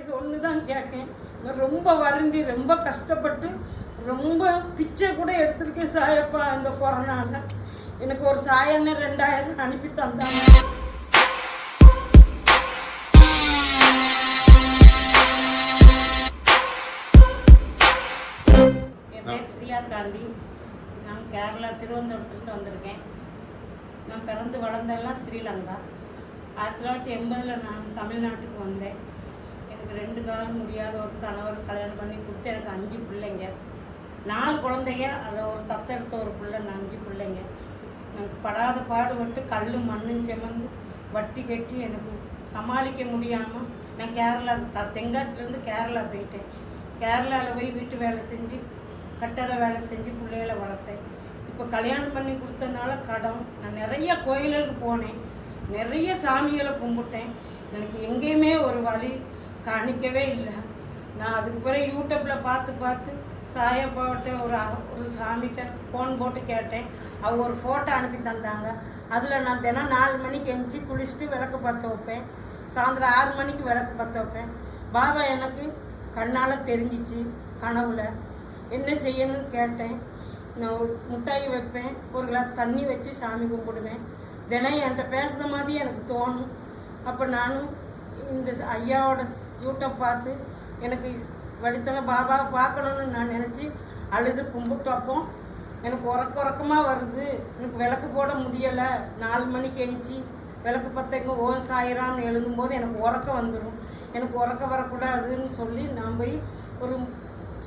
இது ஒன்று தான் கேட்கேன் நான் ரொம்ப வருந்தி ரொம்ப கஷ்டப்பட்டு ரொம்ப பிச்சை கூட எடுத்திருக்கேன் சாயப்பா இந்த கொரோனாவில் எனக்கு ஒரு சாயன்னு ரெண்டாயிரம் அனுப்பி தந்தாங்க. என் பேர் ஸ்ரீயா காந்தி. நான் கேரளா திருவனந்தபுரத்துலேருந்து வந்திருக்கேன். நான் பிறந்து வளர்ந்தெல்லாம் ஸ்ரீலங்கா. ஆயிரத்தி தொள்ளாயிரத்தி எண்பதில் நான் தமிழ்நாட்டுக்கு வந்தேன். எனக்கு ரெண்டு காலம் முடியாத ஒரு கணவர் கல்யாணம் பண்ணி கொடுத்து எனக்கு அஞ்சு பிள்ளைங்க. நாலு குழந்தைங்க அதில் ஒரு தத்தெடுத்த ஒரு பிள்ளை நான் அஞ்சு பிள்ளைங்க. எனக்கு படாத பாடுபட்டு கல் மண்ணும் செமந்து வட்டி கட்டி எனக்கு சமாளிக்க முடியாமல் நான் கேரளா த தென்காசிலேருந்து கேரளா போயிட்டேன். கேரளாவில் போய் வீட்டு வேலை செஞ்சு கட்டட வேலை செஞ்சு பிள்ளைகளை வளர்த்தேன். இப்போ கல்யாணம் பண்ணி கொடுத்தனால கடன் நான் நிறைய கோயிலுக்கு போனேன். நிறைய சாமிகளை கும்பிட்டேன். எனக்கு எங்கேயுமே ஒரு வழி காணிக்கவே இல்லை. நான் அதுக்கு பிறகு யூடியூப்பில் பார்த்து பார்த்து சாயப்பாட்ட ஒரு ஒரு சாமிகிட்ட ஃபோன் போட்டு கேட்டேன். அவங்க ஒரு ஃபோட்டோ அனுப்பி தந்தாங்க. அதில் நான் தினம் நாலு மணிக்கு எந்திச்சு குளிச்சுட்டு விளக்கு பற்ற வைப்பேன். சாயந்தரம் ஆறு மணிக்கு விளக்கு பற்ற வைப்பேன். பாபா எனக்கு கண்ணால் தெரிஞ்சிச்சு கனவுல. என்ன செய்யணும்னு கேட்டேன். நான் ஒரு மிட்டாய் வைப்பேன். ஒரு கிளாஸ் தண்ணி வச்சு சாமி கும்பிடுவேன். தினம் என்கிட்ட பேசுகிற மாதிரி எனக்கு தோணும். அப்போ நானும் இந்த ஐயாவோட ஸ்- யூடியூப் பார்த்து எனக்கு வழித்தன பாபாவை பார்க்கணுன்னு நான் நினச்சி அழுது கும்பிட்டப்போ எனக்கு உறக்க உறக்கமாக வருது. எனக்கு விளக்கு போட முடியலை. நாலு மணிக்கு எழுந்துச்சி விளக்கு பத்தங்க ஓ சாயிரான்னு எழுதும்போது எனக்கு உறக்கம் வந்துடும் எனக்கு உறக்க வரக்கூடாதுன்னு சொல்லி நான் போய் ஒரு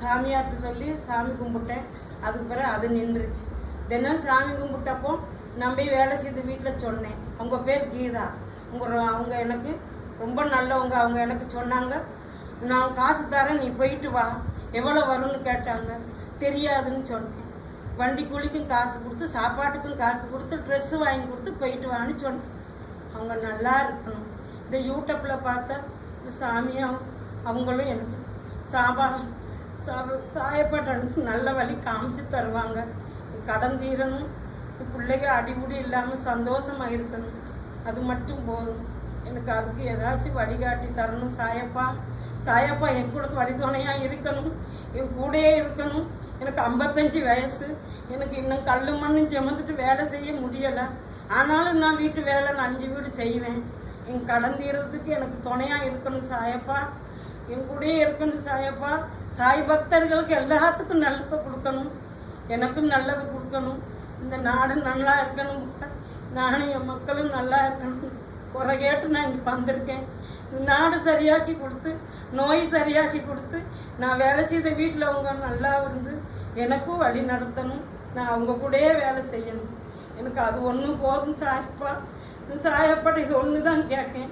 சாமியார்கிட்ட சொல்லி சாமி கும்பிட்டேன். அதுக்கு பிறகு அது நின்றுச்சு. தினம் சாமி கும்பிட்டப்போ நம்பி வேலை செய்து வீட்டில் சொன்னேன். அவங்க பேர் கீதா. உங்கள் அவங்க எனக்கு ரொம்ப நல்லவங்க அவங்க எனக்கு சொன்னாங்க. நான் காசு தரேன் நீ போயிட்டு வா. எவ்வளோ வரும்னு கேட்டாங்க. தெரியாதுன்னு சொன்னேன். வண்டி கூலிக்கும் காசு கொடுத்து சாப்பாட்டுக்கும் காசு கொடுத்து ட்ரெஸ்ஸு வாங்கி கொடுத்து போயிட்டு வான்னு சொன்னேன். அவங்க நல்லா இருக்கணும். இந்த யூடியூப்பில் பார்த்தா சாமியும் அவங்களும் எனக்கு சாபா சாப நல்ல வழி காமிச்சு தருவாங்க. கடன் தீரணும். என் பிள்ளைங்க அடிமுடி இல்லாமல் சந்தோஷமாக இருக்கணும். அது மட்டும் போதும். எனக்கு அதுக்கு ஏதாச்சும் வழிகாட்டி தரணும் சாயப்பா. சாயப்பா என் கூட வழித்துணையாக இருக்கணும். என் கூடயே இருக்கணும். எனக்கு ஐம்பத்தஞ்சு வயசு. எனக்கு இன்னும் கல் மண்ணும் சுமந்துட்டு வேலை செய்ய முடியலை. ஆனாலும் நான் வீட்டு வேலை நான் அஞ்சு வீடு செய்வேன். என் கடன் தீர்றதுக்கு எனக்கு துணையாக இருக்கணும் சாயப்பா. என் கூடயே இருக்கணும் சாயப்பா. சாய் பக்தர்களுக்கு எல்லாத்துக்கும் நல்லதை கொடுக்கணும். எனக்கும் நல்லது கொடுக்கணும். இந்த நாடு நல்லா இருக்கணும். நானும் என் மக்களும் நல்லா இருக்கணும். குறை கேட்டு நான் இங்கே வந்திருக்கேன். நாடு சரியாக்கி கொடுத்து நோய் சரியாக்கி கொடுத்து நான் வேலை செய்த வீட்டில் அவங்க நல்லா இருந்து எனக்கும் வழி நடத்தணும். நான் அவங்க கூடயே வேலை செய்யணும். எனக்கு அது ஒன்றும் போதும் சாயப்பா. இந்த சாயப்பாட்ட இது ஒன்று தான் கேட்கேன்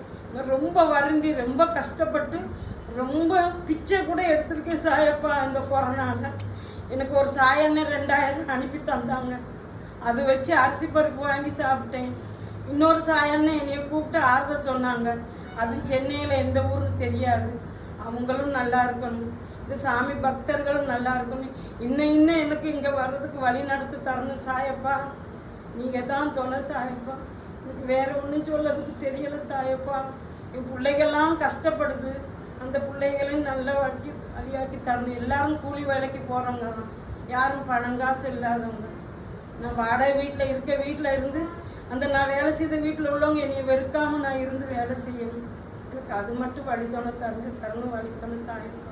ரொம்ப வருந்தி ரொம்ப கஷ்டப்பட்டு ரொம்ப பிச்சை கூட எடுத்திருக்கேன் சாயப்பா இந்த கொரோனாவில் எனக்கு ஒரு சாயன்னு ரெண்டாயிரம் அனுப்பி தந்தாங்க. அது வச்சு அரிசி பருப்பு வாங்கி சாப்பிட்டேன். இன்னொரு சாயன்னு என்னைய கூப்பிட்டு ஆறுதல் சொன்னாங்க. அது சென்னையில் எந்த ஊர்னு தெரியாது. அவங்களும் நல்லா இருக்கணும். இந்த சாமி பக்தர்களும் நல்லா இருக்கணும். இன்னும் இன்னும் எனக்கு இங்கே வர்றதுக்கு வழி நடத்தி தரணும் சாயப்பா. நீங்கள் தான் துணை சாயப்பா. எனக்கு வேறு ஒன்றும் சொல்லதுக்கு தெரியலை சாயப்பா. என் பிள்ளைகள்லாம் கஷ்டப்படுது. அந்த பிள்ளைகளையும் நல்லா வழி வழியாக்கி தரணும். எல்லாரும் கூலி வேலைக்கு போகிறவங்க தான். யாரும் பணம் காசு இல்லாதவங்க. நான் வாடகை வீட்டில் இருக்க வீட்டில் இருந்து அந்த நான் வேலை செய்த வீட்டில் உள்ளவங்க என்னை வெறுக்காமல் நான் இருந்து வேலை செய்யணும். எனக்கு அது மட்டும் வழித்தோணை தந்து தரணும் வழித்தோணை சாயணும்.